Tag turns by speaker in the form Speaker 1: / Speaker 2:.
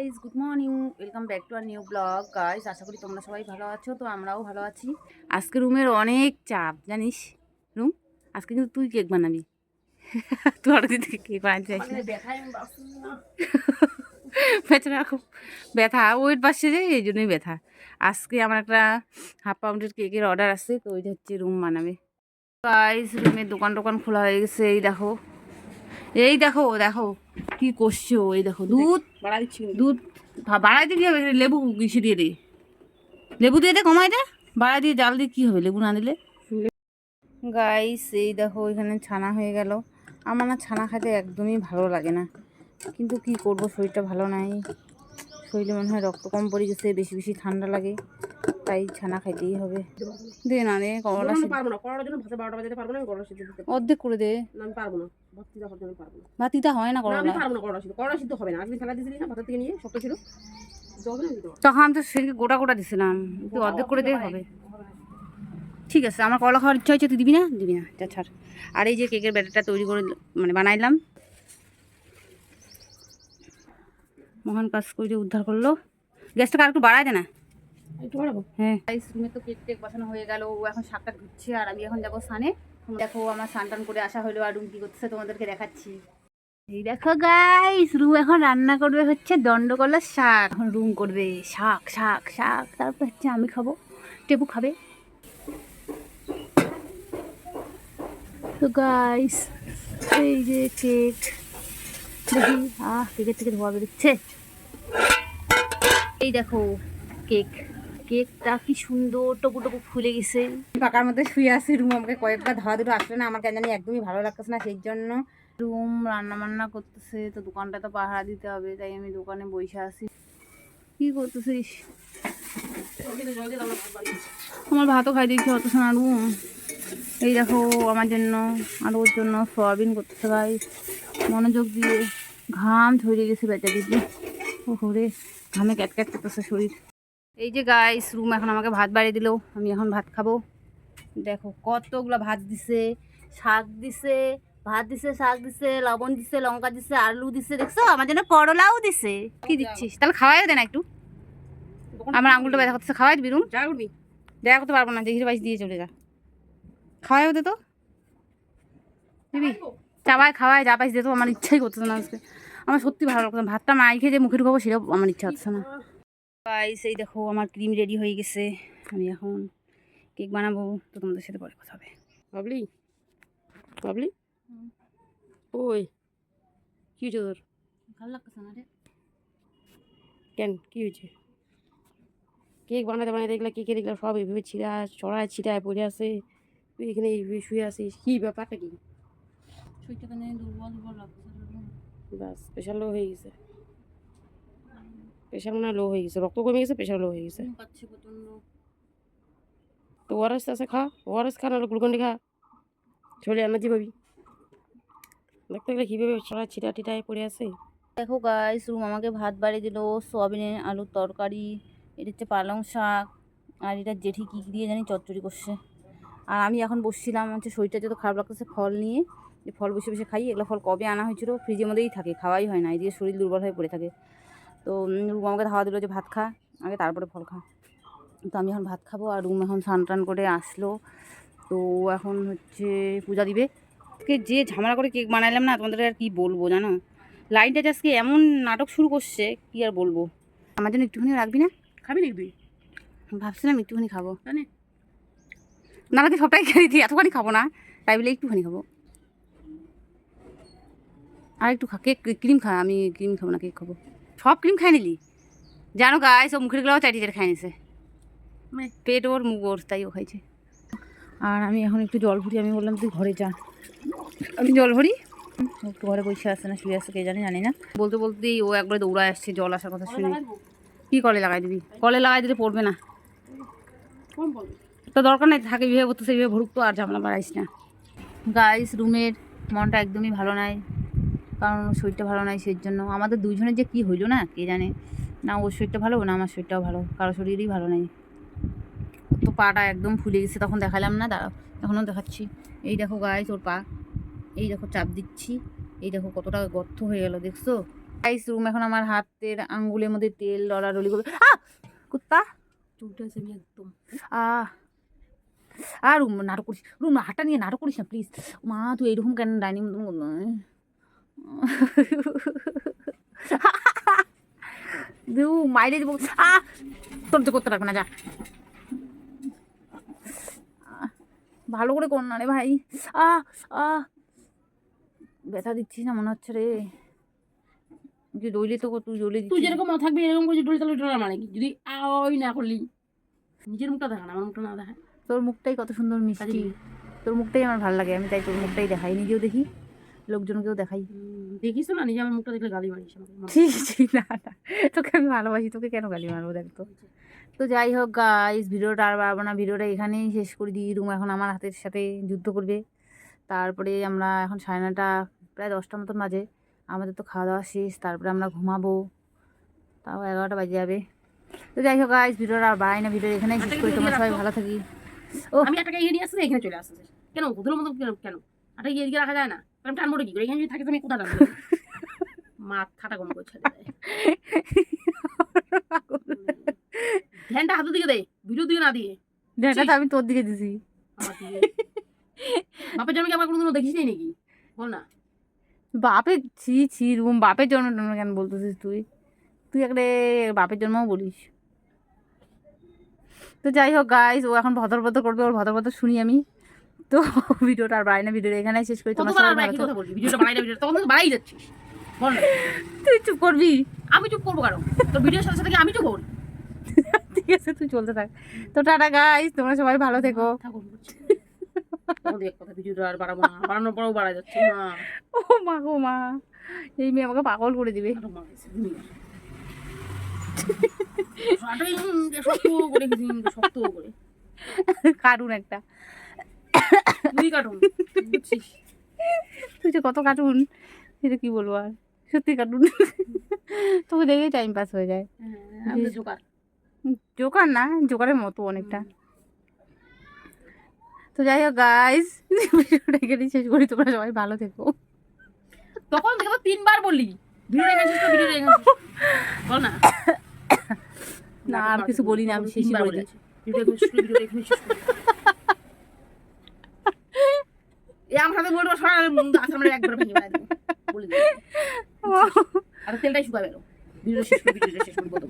Speaker 1: Guys good morning welcome back to our new blog guys আশা করি তোমরা সবাই ভালো আছো তো আমরাও ভালো আছি। আজকে রুমের অনেক চাপ জানিস? রুম আজকে কিন্তু তুই কেক বানাবি। তুই অর্ডার দিতে কেক বানাতে চাইছিস বেচারা খুব ব্যথা। ওয়েট বাড়ছে যে এই জন্যই ব্যথা। আজকে আমার একটা হাফ পাউন্ডের কেকের অর্ডার আছে তো ওইটা হচ্ছে রুম বানাবে। গাইস রুমের দোকান টোকান খোলা হয়ে গেছে এই দেখো। এই দেখো দেখো কি করছ এই দেখো দুধ
Speaker 2: বাড়া
Speaker 1: দুধ বাড়াই দিয়ে কি হবে লেবু কিছু দিয়ে দে। লেবু দিয়ে দে কমাই দে বাড়াই দিয়ে জাল দিয়ে কী হবে লেবু না দিলে? গাইস এই দেখো এখানে ছানা হয়ে গেল। আমার না ছানা খেতে একদমই ভালো লাগে না। কিন্তু কি করব শরীরটা ভালো নাই। শরীরে মনে হয় রক্ত কম পড়ে গেছে বেশি বেশি ঠান্ডা লাগে তাই ছানা খাইতেই হবে। দে না রে কমলা
Speaker 2: আমি পারব না করার জন্য ভাতে বারোটা বাজাতে পারব না আমি করলা
Speaker 1: অর্ধেক করে দে।
Speaker 2: আমি পারব না।
Speaker 1: ভাতিটা হয় না
Speaker 2: না, আমি
Speaker 1: করলা
Speaker 2: পারব না করলা সিদ্ধ করলা সিদ্ধ হবে না। আজকে ফেলা দিয়েছিলি না ভাতের থেকে নিয়ে শক্ত ছিল।
Speaker 1: তখন আমি তো গোটা গোটা দিছিলাম। তুই অর্ধেক করে দিয়ে হবে। ঠিক আছে আমার কলা খাওয়ার ইচ্ছা হয়েছে তুই দিবি না? দিবি না যা ছাড়। আর এই যে কেকের ব্যাটারটা তৈরি করে মানে বানাইলাম মহান কাজ করে উদ্ধার করল। গ্যাসটাকে আর একটু বাড়ায় দে না।
Speaker 2: একটু বাড়াবো?
Speaker 1: হ্যাঁ। রুমে তো কেক টেক বসানো হয়ে গেল ও এখন শাকটা ধুচ্ছে আর আমি এখন যাব সানে দেখো, আমার স্নান করে আসা হলো আর রুম কি করতেছে তোমাদেরকে দেখাচ্ছি। এই দেখো গাইস রুম এখন রান্না করবে হচ্ছে দণ্ডকলার শাক। এখন রুম করবে শাক শাক শাক, তারপর হচ্ছে আমি খাব, টেপু খাবে। তো গাইস এই যে কেক দেখি, আহ কেকের থেকে ধোয়া বেরোচ্ছে। এই দেখো কেক কেকটা কি সুন্দর টপু টপু ফুলে গেছে। পাকার মধ্যে শুয়ে আছি রুম আমাকে কয়েকবার ধোয়া দুটো আসলে না আমার কেন জানি একদমই ভালো লাগতেছে না সেই জন্য। রুম রান্না বান্না করতেছে তো দোকানটা তো পাহারা দিতে হবে তাই আমি দোকানে বসে আছি। কি করতেছিস? আমার ভাতও খাই দিয়েছি অত সোনা রুম এই দেখো আমার জন্য আর ওর জন্য সয়াবিন করতেছে ভাই। মনোযোগ দিয়ে ঘাম ঝরে গেছে বেচা দিদি ও হরে ঘামে ক্যাট ক্যাট করতেছে শরীর। এই যে গাইস রুম এখন আমাকে ভাত বাড়িয়ে দিল আমি এখন ভাত খাব। দেখো কতগুলো ভাত দিছে শাক দিছে ভাত দিছে শাক দিছে লবণ দিছে লঙ্কা দিছে আলু দিছে দেখছ? আমার জন্য করলাও দিছে। কি দিচ্ছিস? তাহলে খাওয়াই দে না একটু। আমার আঙুলটা ব্যথা করতেছে খাওয়াই দিবি রুম দেখা করতে পারব না দেখির বাইশ দিয়ে চলে যা। খাওয়াই হতে তো। দিবি? চাবাই খাওয়াই যা পাইস দে তো আমার ইচ্ছাই করতেছে না আজকে। আমার সত্যি ভালো লাগতো ভাতটা মাই খেয়ে যে মুখের খাব সেটাও আমার ইচ্ছা হচ্ছে না। গাইস এই দেখো আমার ক্রিম রেডি হয়ে গেছে। আমি এখন কেক বানাবো তো তোমাদের সাথে পরে কথা হবে।
Speaker 2: বাবলি? বাবলি? ওই কি হয়েছে তোর?
Speaker 1: ভালো লাগতেছে না রে।
Speaker 2: কেন? কি হয়েছে? কেক বানাতে বানাতে দেখলে কেকের এগুলো সব এইভাবে ছিঁড়া ছিঁড়ায় পড়ে আছে। তুই এখানে এইভাবে শুয়ে আছিস কী ব্যাপারটা কি?
Speaker 1: শরীরটা দুর্বল দুর্বল লাগতেছে।
Speaker 2: বাস স্পেশালও হয়ে গেছে। প্রেশার মনে হয় লো হয়ে গেছে রক্ত কমে গেছে প্রেশার লো হয়ে গেছে। তো ওআরএস আছে খা ওআরএস খা নাহলে গ্লুকন্ডি খা। শরীরে এনার্জি পাবি দেখতে গেলে কীভাবে ছড়া ছিটা টিটায় পড়ে আছে।
Speaker 1: দেখো গাইস রুম আমাকে ভাত বাড়িয়ে দিল সোয়াবিনের আলুর তরকারি এটা হচ্ছে পালং শাক আর এটা জেঠি কী দিয়ে জানি চচ্চড়ি করছে। আর আমি এখন বসছিলাম হচ্ছে শরীরটা যত খারাপ লাগতেছে ফল নিয়ে যে ফল বসে বসে খাই এগুলো ফল কবে আনা হয়েছিল ফ্রিজের মধ্যেই থাকে খাওয়াই হয় না এদিকে শরীর দুর্বল হয়ে পড়ে থাকে। তো রুম আমাকে ধাওয়া দিল যে ভাত খা আগে তারপরে ফল খা। তো আমি এখন ভাত খাব আর রুম এখন স্নান টান করে আসলো। তো এখন হচ্ছে পূজা দিবে। কে যে ঝামেলা করে কেক বানাইলাম না তোমাদের আর কি বলব জানো? লাইনটা আজকে এমন নাটক শুরু করছে কি আর বলব? আমার জন্য একটুখানি রাখবি না?
Speaker 2: খাবি তুই?
Speaker 1: ভাবছিলাম একটুখানি খাব।
Speaker 2: জানি।
Speaker 1: না রাখি সবটাই খেয়ে দিই এতখানি খাব না। তাই বলে একটুখানি খাব। আর একটু খা কেক ক্রিম খা আমি ক্রিম খাব না কেক খাব। সব ক্রিম খাই নিলি। জানো গায়ে সব মুখেরগুলো চাটি চাটি খাই নিছে পেট ওর মুখ ওর তাই ও খাইছে। আর আমি এখন একটু জল ভরি আমি বললাম তুই ঘরে যা। আমি জল ভরি? একটু ঘরে বসে আসছে না শুয়ে আসছে কে জানি জানি না। বলতে বলতেই ও একবার দৌড়ায় আসছে জল আসার কথা শুনে। কি কলে লাগাই দিবি? কলে লাগাই দিলে পড়বে না। তো দরকার নেই থাকে বিয়ে করতে সেইভাবে ভরুক তো আর ঝামেলা বাড়াইস না। গাইস রুমের মনটা একদমই ভালো নাই। কারণ ওর শরীরটা ভালো নয় সেই জন্য আমাদের দুইজনের যে কী হইল না কে জানে? না ওর শরীরটা ভালো না আমার শরীরটাও ভালো। কারও শরীরই ভালো নেই। তো পাটা একদম ফুলে গেছে তখন দেখালাম না দাঁড়াও এখনও দেখাচ্ছি। এই দেখো গাইস ওর পা। এই দেখো চাপ দিচ্ছি। এই দেখো কতটা গর্ত হয়ে গেল দেখছ? গাইস রুম এখন আমার হাতের আঙ্গুলের মধ্যে তেল লড়াডলি করবে। আহ! কুত্তা!
Speaker 2: চুলটা আছে আমি একদম।
Speaker 1: আহ! আর রুম নাটক করিস রুম হাতটা নিয়ে নাটক করিস না প্লিজ মা তুই এইরকম কেন ডাইনিং দু মাইরে দিব। তোর তো করতে রাখবে না যা। ভালো করে কর না রে ভাই। আহ আহ ব্যথা দিচ্ছিস না মনে হচ্ছে রে। যে দইলে তো তুই জ্বলে
Speaker 2: তুই যেরকম থাকবি এরকম করে ডলি তালে ডলার মানে কি? যদি আওই না করলি নিজের মুখটা দেখা না আমার মুখটা না দেখা।
Speaker 1: তোর মুখটাই কত সুন্দর মিষ্টি। তোর মুখটাই আমার ভালো লাগে আমি তাই তোর মুখটাই দেখাই নিজেও দেখি। লোকজনকেও দেখাই।
Speaker 2: দেখিস না নিজে আমার মুখটা দেখলে গালি মারিস
Speaker 1: ছি না না তোকে আমি ভালোবাসি তোকে কেন গালি মারবো দেখ তো। তো যাই হোক গাইস ভিডিওটা আর বাড়বো না ভিডিওটা এখানেই শেষ করে দিই রুম এখন আমার হাতের সাথে যুদ্ধ করবে। তারপরে আমরা এখন সাড়ে নটা প্রায় দশটা মতন বাজে আমাদের তো খাওয়া দাওয়া শেষ তারপরে আমরা ঘুমাবো তাও এগারোটা বাজে যাবে। তো যাই হোক গাইস ভিডিওটা আর বাড়াই না ভিডিও এখানেই শেষ করি তোমরা সবাই ভালো থাকি। ও
Speaker 2: আমি একটা ইয়ে নিয়ে আসছি এখানে চলে আসছে কেন ভুতুলের মতো কেন কেন? একটা এদিকে রাখা যায় না। আমি টানবো কি করে? এখানে যদি থাকে আমি কোথায় টানবো? মাথাটা কম করে ছেড়ে দেয় ধ্যানটা হাতের দিকে দে ভিডিও দিকে না দিয়ে।
Speaker 1: দেখা তো আমি তোর দিকে দিছি।
Speaker 2: বাপের জন্মকে আমার কোনোদিনও দেখিস নি নাকি? বল না।
Speaker 1: বাপের ছি ছি রুম বাপের জন্ম টন্ম কেন বলতেছিস তুই? তুই একটা বাপের জন্মও বলিস। তো যাই হোক গাইস ও এখন ভদর ভদর করবে ওর ভদর ভদর শুনি আমি। তো ভিডিওটা আর বাড়াই না ভিডিওটা এখানেই শেষ করি তোমার
Speaker 2: কথা বলবি ভিডিওটা বাড়াই না ভিডিও তখন বাড়াই যাচ্ছিস। বল
Speaker 1: তুই চুপ করবি?
Speaker 2: আমি চুপ করব কারণ তোর ভিডিওর সাথে সাথে আমি চুপ করি
Speaker 1: ঠিক আছে তুই চলতে থাক। তো টাটা গাইস তোমরা সবাই ভালো থেকো।
Speaker 2: ভিডিওটা
Speaker 1: ও মা গো মা। এই মেয়ে আমাকে পাগল করে দিবে।
Speaker 2: কারুন মা করে
Speaker 1: কার্টুন
Speaker 2: তুই
Speaker 1: যে কত কার্টুন সেটা কি বলব আর? সত্যি কার্টুন তোকে দেখেই টাইম পাস হয়ে যায়।
Speaker 2: হ্যাঁ, তো জোকার।
Speaker 1: জোকার না জোকারের মতো অনেকটা। তো যাই হোক গাইস ভিডিওটা এখানে শেষ করি। তোমরা সবাই ভালো থেকো।
Speaker 2: তখন তো তিনবার বললি ভিডিও রেখে শেষ কর, ভিডিও রেখে বল না।
Speaker 1: না, আর কিছু বলি না, আমি শেষই
Speaker 2: বলে
Speaker 1: দিই।
Speaker 2: দিয়েছি। ভিডিও রেখে শেষ ভিডিও রেখে শেষ কর। এই আমার একবার ভেঙে ফেলে দেবো। বলে দিই। আর তেলটাই শুকাবে ভিডিও শেষ করে ভিডিও শেষ করে বলতে